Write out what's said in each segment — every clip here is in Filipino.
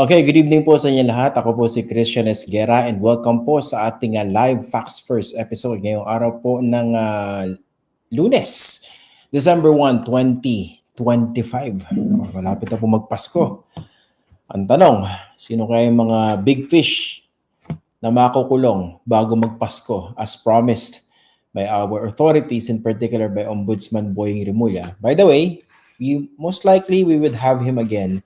Okay, good evening po sa inyo lahat. Ako po si Christian Esguera and welcome po sa ating uh, live Facts First episode ngayong araw po ng uh, Lunes, December 1, 2025. Oh, Malapit na po magpasko. Ang tanong, sino kaya yung mga big fish na makukulong bago magpasko as promised by our authorities, in particular by Ombudsman Boying Rimulya. By the way, we, most likely we would have him again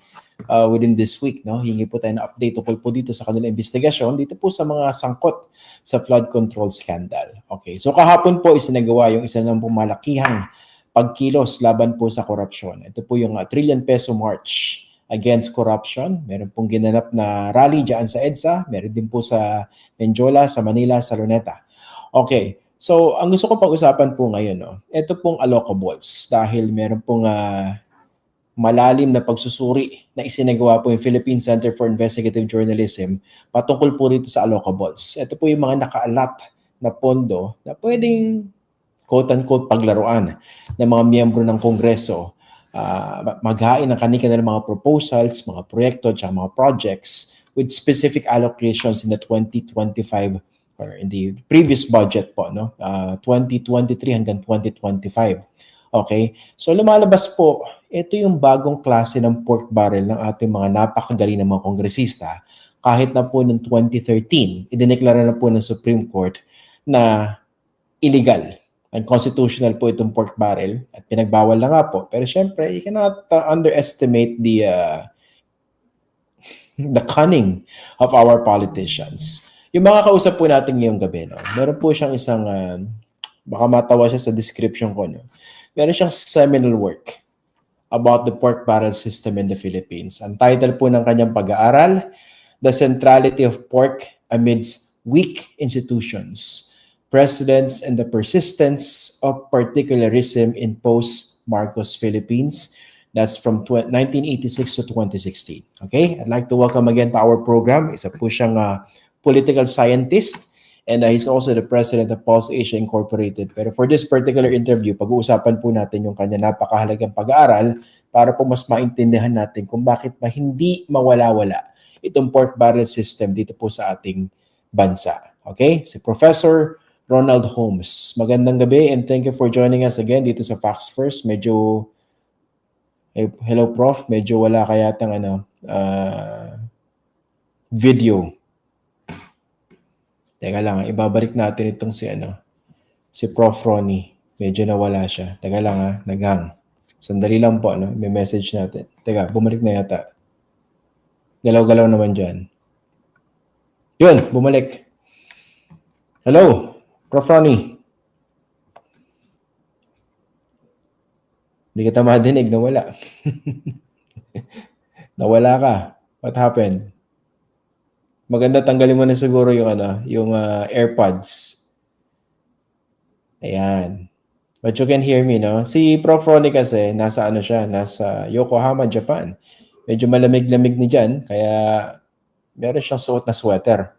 uh, within this week. No? Hingi po tayo ng update tungkol po dito sa kanilang investigasyon, dito po sa mga sangkot sa flood control scandal. Okay, so kahapon po isinagawa yung isa ng pumalakihang pagkilos laban po sa korupsyon. Ito po yung uh, trillion peso march against corruption. Meron pong ginanap na rally dyan sa EDSA. Meron din po sa Menjola, sa Manila, sa Luneta. Okay, so ang gusto ko pag-usapan po ngayon, no, ito pong allocables dahil meron pong uh, malalim na pagsusuri na isinagawa po yung Philippine Center for Investigative Journalism patungkol po rito sa allocables. Ito po yung mga nakaalat na pondo na pwedeng quote-unquote paglaruan ng mga miyembro ng Kongreso uh, maghain ng kanilang mga proposals, mga proyekto, at mga projects with specific allocations in the 2025 or in the previous budget po, no? Uh, 2023 hanggang 2025. Okay? So lumalabas po, ito yung bagong klase ng pork barrel ng ating mga napakagaling na mga kongresista. Kahit na po noong 2013, idineklara na po ng Supreme Court na illegal unconstitutional po itong pork barrel at pinagbawal na nga po. Pero syempre, you cannot uh, underestimate the uh, the cunning of our politicians. Yung mga kausap po natin ngayong gabi, no? meron po siyang isang, uh, baka matawa siya sa description ko, no? meron siyang seminal work about the pork barrel system in the Philippines. Ang title po ng kanyang pag-aaral, The Centrality of Pork Amidst Weak Institutions, Presidents and the Persistence of Particularism in Post-Marcos Philippines. That's from tw- 1986 to 2016. Okay? I'd like to welcome again to our program. Isa po siyang uh, political scientist and uh, he's also the president of Pulse Asia Incorporated. Pero for this particular interview, pag-uusapan po natin yung kanya napakahalagang pag-aaral para po mas maintindihan natin kung bakit ba hindi mawala-wala itong pork barrel system dito po sa ating bansa. Okay? Si Professor Ronald Holmes. Magandang gabi and thank you for joining us again dito sa Facts First. Medyo eh, hello prof, medyo wala kaya tang ano uh, video. Teka lang, ah, ibabalik natin itong si ano si Prof Ronnie. Medyo nawala siya. Teka lang ha, naghang. Sandali lang po, no? May message natin. Teka, bumalik na yata. Galaw-galaw naman dyan. Yun, bumalik. Hello, Prof Ronnie. Hindi kita madinig, nawala. nawala ka. What happened? Maganda tanggalin mo na siguro yung ano, yung uh, AirPods. Ayan. But you can hear me, no? Si Prof. Ronnie kasi, nasa ano siya, nasa Yokohama, Japan. Medyo malamig-lamig ni dyan, kaya meron siyang suot na sweater.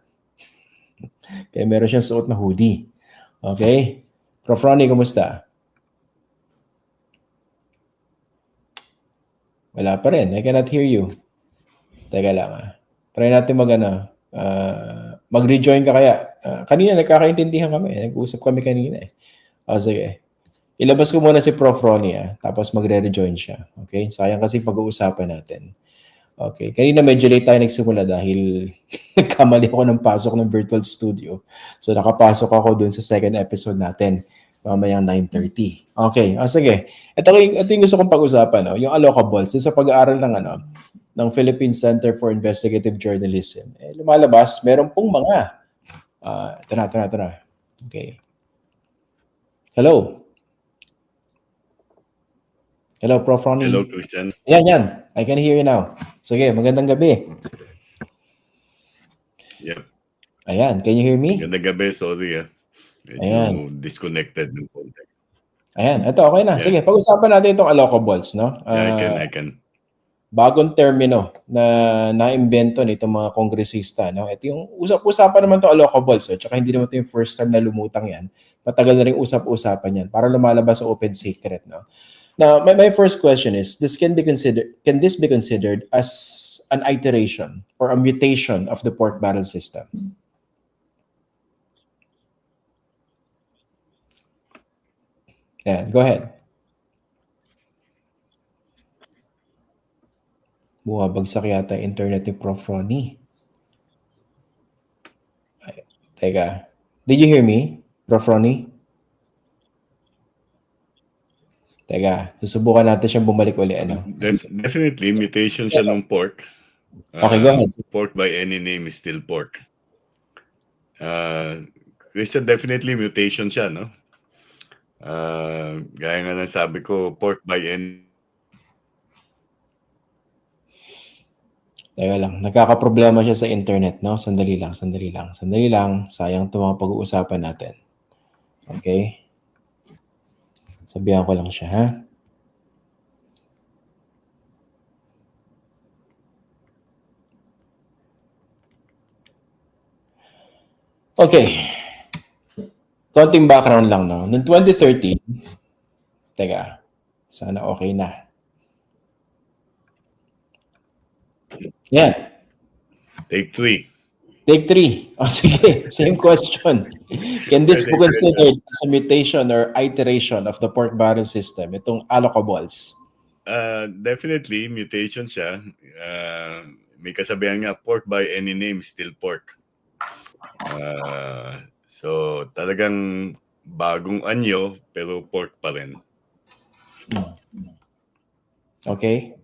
kaya meron siyang suot na hoodie. Okay? Prof. Ronnie, kumusta? Wala pa rin. I cannot hear you. Teka lang ah. Try natin mag ano, uh, mag-rejoin ka kaya. Uh, kanina nagkakaintindihan kami. Nag-uusap kami kanina eh. O sige. Ilabas ko muna si Prof. Ronnie ah, tapos magre-rejoin siya. Okay? Sayang kasi pag-uusapan natin. Okay. Kanina medyo late tayo nagsimula dahil nagkamali ako ng pasok ng virtual studio. So nakapasok ako dun sa second episode natin mamayang 9.30. Okay, ah, sige. Ito, ito yung gusto kong pag-usapan, no? yung allocables, yung sa pag-aaral ng, ano, ng Philippine Center for Investigative Journalism. Eh, lumalabas, meron pong mga, uh, ito na, ito na, ito na. Okay. Hello. Hello, Prof. Ronnie. Hello, Christian. Yan, yan. I can hear you now. Sige, magandang gabi. Yep. Ayan, can you hear me? Ganda gabi, sorry ah. Medyo Ayan. disconnected ng konti. Ayan, ito okay na. Yeah. Sige, pag-usapan natin itong allocables, no? Yeah, I can, Ah, I can. Bagong termino na naimbento nitong mga kongresista, no? Ito yung usap-usapan naman to allocables, so tsaka hindi naman to yung first time na lumutang yan. Matagal na rin usap-usapan yan para lumalabas sa open secret, no? Now, my, my first question is, this can be considered, can this be considered as an iteration or a mutation of the pork barrel system? Yeah, go ahead. Bumabagsak yata internet ni Prof. Ronnie. Ay, teka. Did you hear me, Prof. Ronnie? Teka, susubukan natin siyang bumalik uli. Ano? Def- definitely, mutation siya ng pork. Okay, go Ah, ahead. Pork by any name is still pork. Uh, Christian, definitely mutation siya, no? Uh, gaya nga ng sabi ko, pork by any Teka lang, nagkakaproblema siya sa internet, no? Sandali lang, sandali lang, sandali lang. Sayang ito mga pag-uusapan natin. Okay? Sabihan ko lang siya, ha? Okay. Konting background lang, no? Noong 2013, teka, sana okay na. Yan. take three. Take three. O sige, same question. Can this be considered as a mutation or iteration of the pork barrel system? Itong allocables. Uh, definitely, mutation siya. Uh, may kasabihan nga, pork by any name, still pork. Uh, so, talagang bagong anyo, pero pork pa rin. Okay?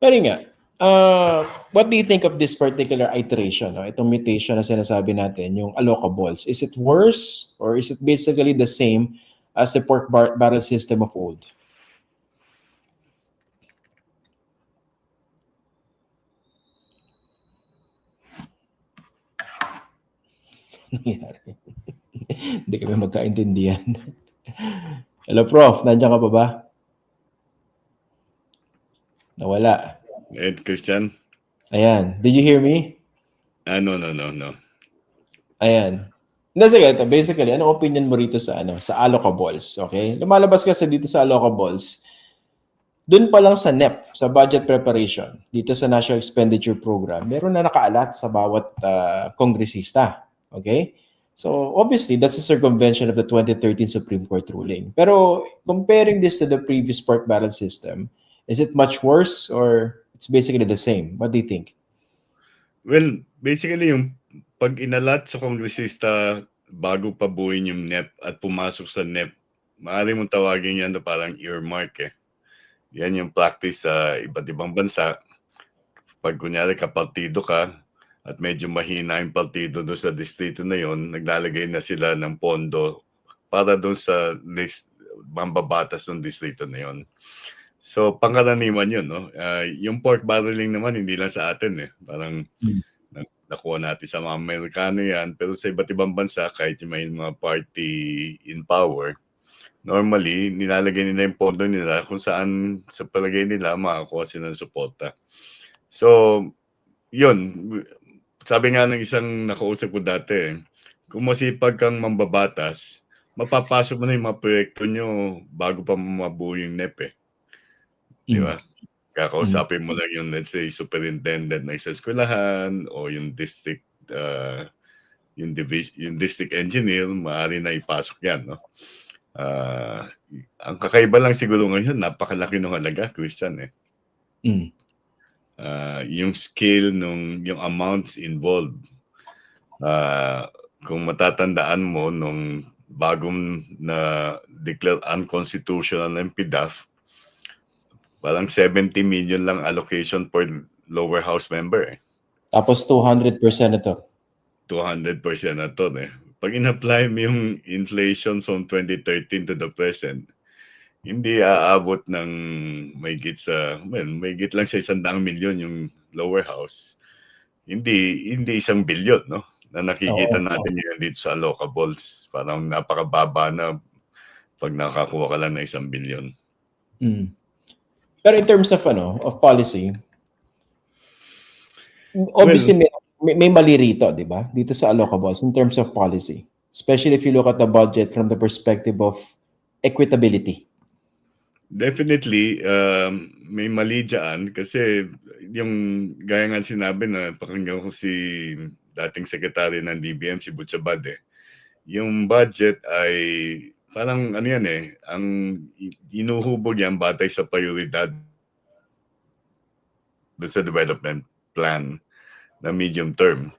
Pero nga, uh, what do you think of this particular iteration? No? Itong mutation na sinasabi natin, yung allocables. Is it worse or is it basically the same as the pork bar- barrel system of old? Hindi kami magkaintindihan. Hello, Prof. Nandiyan ka pa ba? Nawala. Ed Christian? Ayan. Did you hear me? Ah, no, no, no, no. Ayan. Hindi, sige. Ito, basically, anong opinion mo rito sa, ano, sa allocables? Okay? Lumalabas kasi dito sa allocables, doon pa lang sa NEP, sa budget preparation, dito sa National Expenditure Program, meron na nakaalat sa bawat ah, kongresista. Okay? So, obviously, that's a circumvention of the 2013 Supreme Court ruling. Pero, comparing this to the previous pork barrel system, is it much worse or it's basically the same? What do you think? Well, basically yung pag inalat sa kongresista bago pa buuin yung NEP at pumasok sa NEP, maaari mong tawagin yan na parang earmark eh. Yan yung practice sa iba't ibang bansa. Pag kunyari kapartido ka at medyo mahina yung partido doon sa distrito na yon, naglalagay na sila ng pondo para doon sa list, mambabatas ng distrito na yon. So, pangkaraniwan yun, no? Ah, yung pork barreling naman, hindi lang sa atin eh. Parang Hmm. na- nakuha natin sa mga Amerikano yan. Pero sa iba't ibang bansa, kahit may mga party in power, normally, nilalagay nila yung pondo nila kung saan sa palagay nila makakuha sila ng suporta. So, yun. Sabi nga ng isang nakausap ko dati, eh, kung masipag kang mambabatas, mapapasok mo na yung mga proyekto nyo bago pa mabuo yung NEP eh. Di ba? Kakausapin mo lang yung, let's say, superintendent ng isang eskwelahan o yung district uh, yung division yung district engineer maaari na ipasok yan no? Ah, ang kakaiba lang siguro ngayon napakalaki ng halaga Christian eh. Mm. Ah, yung scale nung yung amounts involved. Ah, kung matatandaan mo nung bagong na declare unconstitutional ng PDAF parang 70 million lang allocation per lower house member eh. Tapos 200% ito. 200% na to eh. Pag in-apply mo yung inflation from 2013 to the present, hindi aabot ng may git sa, well, may git lang sa isang daang milyon yung lower house. Hindi hindi isang bilyon, no? Na nakikita Oo, natin ngayon dito sa allocables. Parang napakababa na pag nakakuha ka lang ng isang bilyon. Mm. Pero in terms of ano, of policy, obviously may, may, may mali rito, di ba? Dito sa allocables in terms of policy. Especially if you look at the budget from the perspective of equitability. Definitely, um, may mali dyan kasi yung gaya nga sinabi na pakinggan ko si dating sekretary ng DBM, si Butchabad eh. Yung budget ay parang ano yan eh, ang inuhubog yan batay sa prioridad sa development plan na medium term.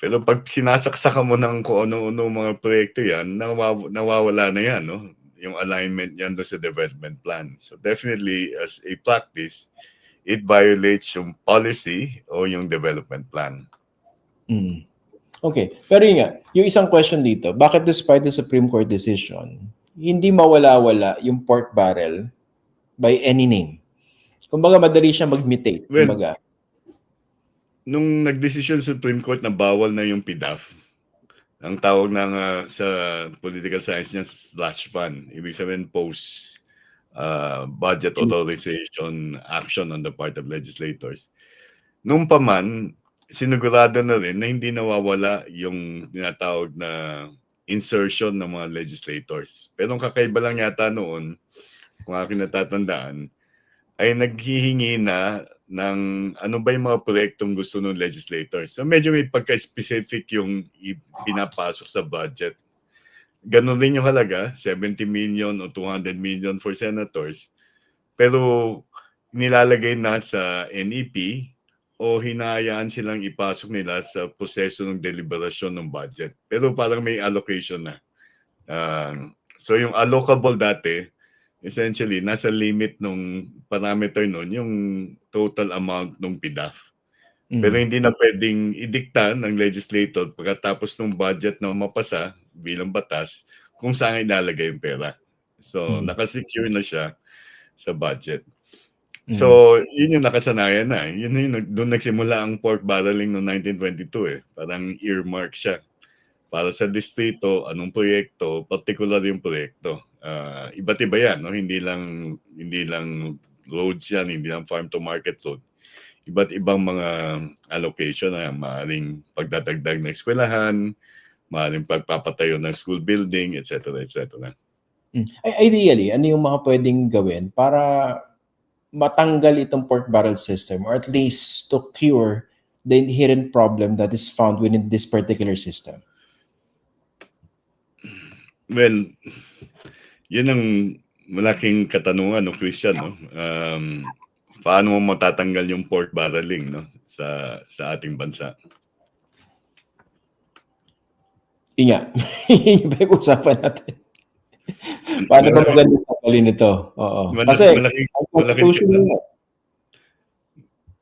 Pero pag sinasaksakan mo ng kung ano-ano mga proyekto yan, nawaw- nawawala na yan, no? Yung alignment yan doon sa development plan. So definitely, as a practice, it violates yung policy o yung development plan. Mm. Okay. Pero yun nga, yung isang question dito, bakit despite the Supreme Court decision, hindi mawala-wala yung pork barrel by any name? Kumbaga, madali siya mag-mutate. Well, Kumbaga, Nung nagdesisyon Supreme Court na bawal na yung PDAF, ang tawag ng ah, sa political science niya slash fund, ibig sabihin post ah, budget authorization action on the part of legislators. Nung pa man, sinigurado na rin na hindi nawawala yung tinatawag na insertion ng mga legislators. Pero ang kakaiba lang yata noon, kung aking natatandaan, ay naghihingi na ng ano ba yung mga proyektong gusto ng legislators. So medyo may pagka-specific yung pinapasok sa budget. Ganon rin yung halaga, 70 million o 200 million for senators. Pero nilalagay na sa NEP o hinahayaan silang ipasok nila sa proseso ng deliberasyon ng budget. Pero parang may allocation na. Ah, so yung allocable dati, essentially, nasa limit nung parameter nun, yung total amount ng PDAF. mm, Pero hindi na pwedeng idikta ng legislator pagkatapos ng budget na mapasa bilang batas kung saan ilalagay yung pera. So, Mm. nakasecure na siya sa budget. Mm, So, yun yung nakasanayan na. Yun yung doon nagsimula ang pork barreling noong 1922 eh. Parang earmark siya. Para sa distrito, anong proyekto, particular yung proyekto. Ah, iba't iba yan, no? Hindi lang hindi lang roads yan, hindi lang farm to market road. Iba't ibang mga allocation na maaring pagdadagdag ng eskwelahan, maaring pagpapatayo ng school building, etc. etc. mm. I- Ideally, ano yung mga pwedeng gawin para matanggal itong pork barrel system or at least to cure the inherent problem that is found within this particular system? Well, yun ang malaking katanungan no Christian no. Um, paano mo matatanggal yung pork barreling no sa sa ating bansa? Nga. Yun yung pinag-usapan natin. Paano ba maganda tanggalin ito? Oo. Malaki, Kasi, constitution na,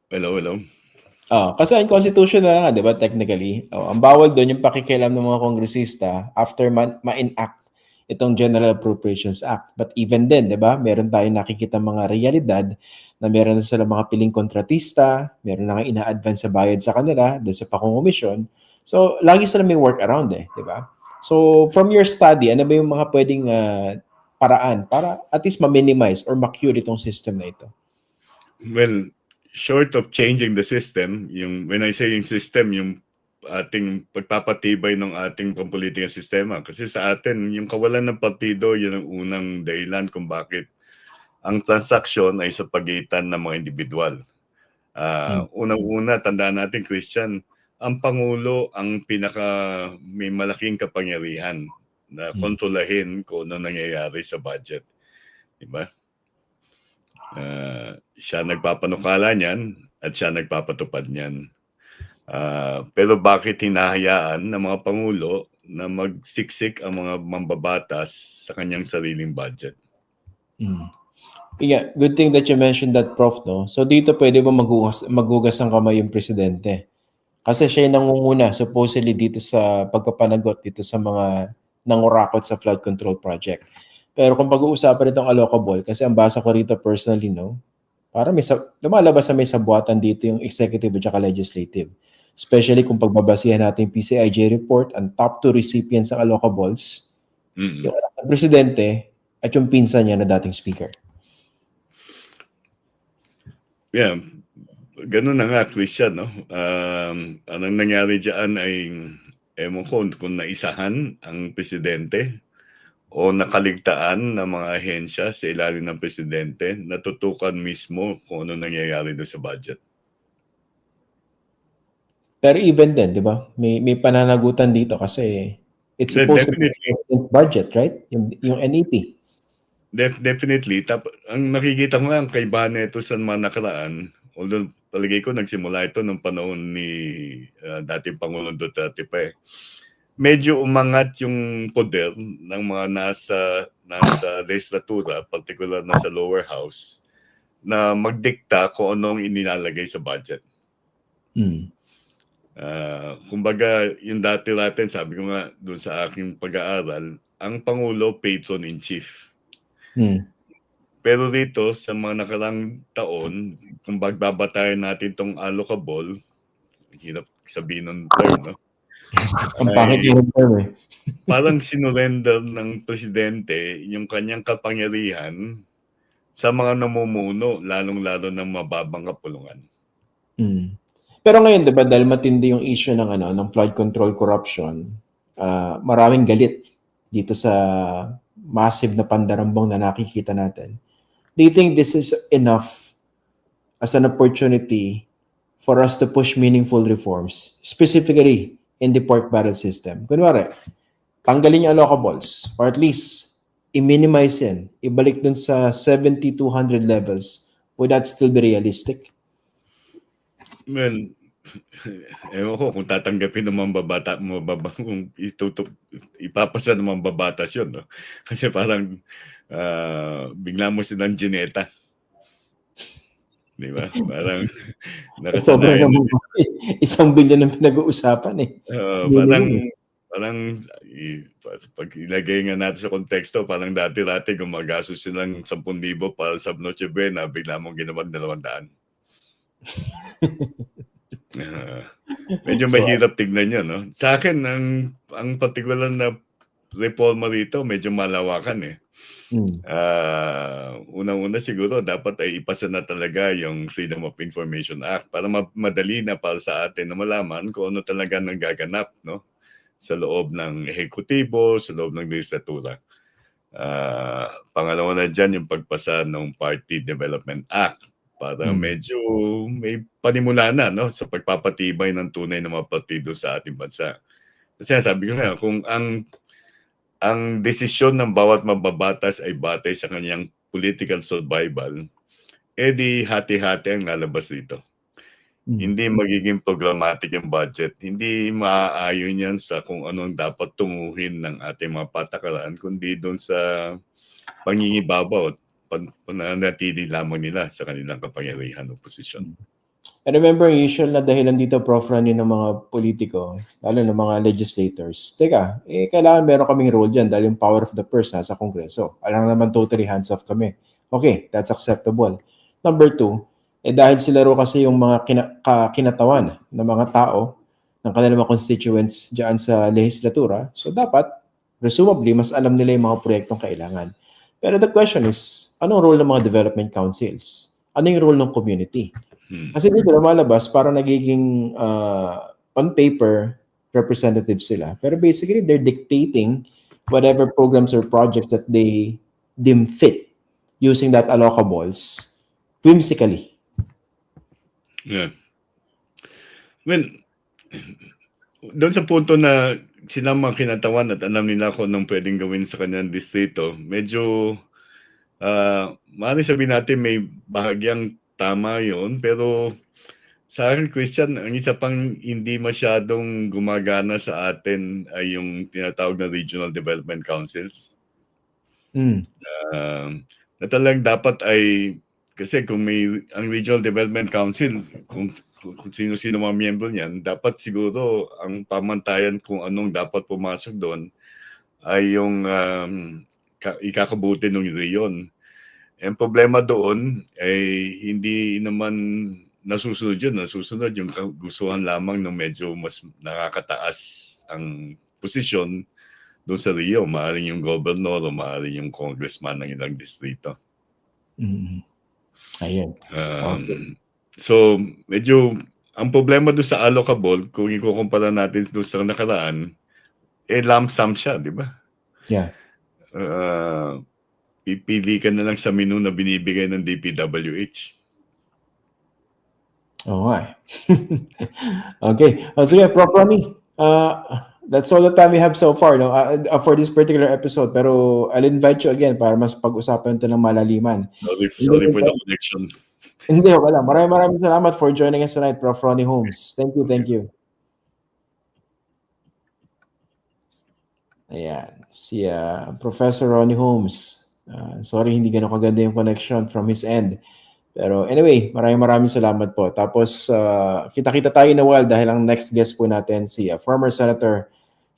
hello, hello. oh, kasi ang constitution na nga, di ba, technically, oh, ang bawal doon yung pakikialam ng mga kongresista after ma- ma-enact itong General Appropriations Act. But even then, di ba, meron tayong nakikita mga realidad na meron na sila mga piling kontratista, meron na nga ina-advance sa bayad sa kanila doon sa pakungomisyon. So, lagi sila may work around eh, di ba? So, from your study, ano ba yung mga pwedeng ah, paraan para at least ma-minimize or ma-cure itong system na ito? Well, short of changing the system, yung when I say yung system, yung ating pagpapatibay ng ating pampolitika sistema. Kasi sa atin, yung kawalan ng partido, yun ang unang dahilan kung bakit ang transaksyon ay sa pagitan ng mga individual. Ah, Unang-una, tandaan natin, Christian, ang Pangulo ang pinaka may malaking kapangyarihan na Hmm. kontrolahin kung ano nangyayari sa budget. Di ba? Ah, siya nagpapanukala niyan at siya nagpapatupad niyan. Ah, pero bakit hinahayaan ng mga pangulo na magsiksik ang mga mambabatas sa kanyang sariling budget? Mm. Yeah, good thing that you mentioned that, Prof, no? So dito pwede ba maghugas, maghugas ng kamay yung presidente? Kasi siya yung nangunguna supposedly dito sa pagpapanagot dito sa mga nangurakot sa flood control project. Pero kung pag-uusapan itong allocable, kasi ang basa ko rito personally, no? Para may sa, lumalabas na may sabuatan dito yung executive at saka legislative. Especially kung pagbabasihan natin yung PCIJ report, ang top two recipients ng allocables, Mm. yung anak ng presidente at yung pinsan niya na dating speaker. Yeah, ganun na nga, Christian, no? Um, anong nangyari dyan ay, ewan ko kung naisahan ang presidente o nakaligtaan ng mga ahensya sa ilalim ng presidente, natutukan mismo kung ano nangyayari doon sa budget. Pero even then, di ba? May, may pananagutan dito kasi it's supposed to be definitely. the president's budget, right? Yung, yung NEP. Def- definitely. Tap- ang nakikita ko nga, ang kaibahan nito sa mga nakaraan, although palagay ko nagsimula ito nung panahon ni ah, dating Pangulong Duterte pa eh. Medyo umangat yung poder ng mga nasa nasa legislatura, particular na sa lower house, na magdikta kung anong inilalagay sa budget. Mm. Ah, kumbaga, yung dati natin, sabi ko nga doon sa aking pag-aaral, ang Pangulo patron in chief. Mm. Pero dito, sa mga nakarang taon, kung bagbabatayan natin tong allocable, hirap sabihin ng term, no? Ang pangit yung term eh. Parang sinurrender ng presidente yung kanyang kapangyarihan sa mga namumuno, lalong-lalo ng mababang kapulungan. Mm. Pero ngayon, 'di ba, dahil matindi yung issue ng ano, ng flood control corruption, ah, maraming galit dito sa massive na pandarambong na nakikita natin. Do you think this is enough as an opportunity for us to push meaningful reforms, specifically in the pork barrel system? Kunwari, tanggalin yung allocables, or at least i-minimize yan, ibalik dun sa 70-200 levels, would that still be realistic? Well, ewan ko kung tatanggapin ng mga babata, mababa, kung itutup, ipapasa ng mga babatas yun. No? Kasi parang ah, bigla mo silang gineta. Di ba? Parang nakasanayan. isang bilyon ang pinag-uusapan eh. Uh, parang parang pag ilagay nga natin sa konteksto, parang dati-dati gumagastos silang 10,000 para sa Noche Buena, bigla mong ginawan 200. Ah, medyo So, mahirap tignan yun, no? Sa akin, ang, ang particular na reforma rito, medyo malawakan eh. Mm. Ah, unang-una siguro dapat ay ipasa na talaga yung Freedom of Information Act para ma- madali na para sa atin na malaman kung ano talaga nang gaganap no sa loob ng ehekutibo, sa loob ng legislatura. Ah, pangalawa na dyan yung pagpasa ng Party Development Act para Hmm. medyo may panimula na no sa pagpapatibay ng tunay na mga partido sa ating bansa. Kasi sabi ko nga kung ang ang desisyon ng bawat mababatas ay batay sa kanyang political survival, eh di hati-hati ang lalabas dito. Mm. Hindi magiging programmatic yung budget. Hindi maaayon yan sa kung anong dapat tunguhin ng ating mga patakaran, kundi doon sa pangingibabaw pananatili lamang nila sa kanilang kapangyarihan o posisyon. I remember yung usual na dahilan dito, Prof. Rani, ng mga politiko, lalo ng mga legislators. Teka, eh, kailangan meron kaming role dyan dahil yung power of the purse nasa Kongreso. Alam naman totally hands off kami. Okay, that's acceptable. Number two, eh dahil sila ro kasi yung mga kina- kinatawan ng mga tao, ng kanilang mga constituents dyan sa legislatura, so dapat, presumably, mas alam nila yung mga proyektong kailangan. Pero the question is, anong role ng mga development councils? Ano yung role ng community? Hmm. Kasi dito lumalabas para nagiging uh, on paper representative sila. Pero basically they're dictating whatever programs or projects that they deem fit using that allocables whimsically. Yeah. Well, doon sa punto na sila mga kinatawan at alam nila kung anong pwedeng gawin sa kanyang distrito, medyo uh, maaari sabihin natin may bahagyang tama yon pero sa akin, Christian, ang isa pang hindi masyadong gumagana sa atin ay yung tinatawag na Regional Development Councils. Mm. Um, na talagang dapat ay kasi kung may ang Regional Development Council kung, kung sino-sino mga miyembro niyan dapat siguro ang pamantayan kung anong dapat pumasok doon ay yung um, ka, ikakabuti ng reyon. Ang problema doon ay hindi naman nasusunod yun, nasusunod yung gustuhan lamang ng medyo mas nakakataas ang posisyon doon sa Rio. Maaring yung governor o maaring yung congressman ng ilang distrito. Mm. Ayun. Um, Okay. So, medyo, ang problema doon sa allocable, kung ikukumpara natin doon sa nakaraan, eh lump sum siya, di ba? Yeah. Uh, pipili ka na lang sa menu na binibigay ng DPWH. Oo nga eh. okay. O sige, Prof. Ronnie. Uh, that's all the time we have so far no? Uh, uh, for this particular episode. Pero I'll invite you again para mas pag-usapan ito ng malaliman. Sorry, sorry for the connection. Hindi, wala. Maraming maraming salamat for joining us tonight, Prof. Ronnie Holmes. Thank you, thank you. Ayan, si uh, Professor Ronnie Holmes. Uh, sorry, hindi ganun kaganda yung connection from his end. Pero anyway, maraming maraming salamat po. Tapos, uh, kita-kita tayo na while dahil ang next guest po natin si uh, former Senator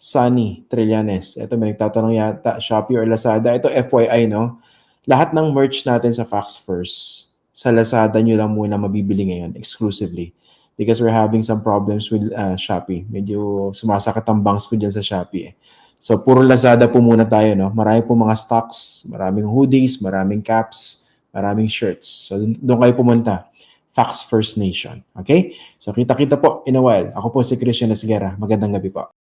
Sunny Trillanes. Ito, may nagtatanong yata, Shopee or Lazada. Ito, FYI, no? Lahat ng merch natin sa Facts First, sa Lazada nyo lang muna mabibili ngayon exclusively because we're having some problems with uh, Shopee. Medyo sumasakit ang bangs ko dyan sa Shopee eh. So, puro Lazada po muna tayo, no? Marami po mga stocks, maraming hoodies, maraming caps, maraming shirts. So, doon kayo pumunta. Facts First Nation. Okay? So, kita-kita po in a while. Ako po si Christian Esguerra. Magandang gabi po.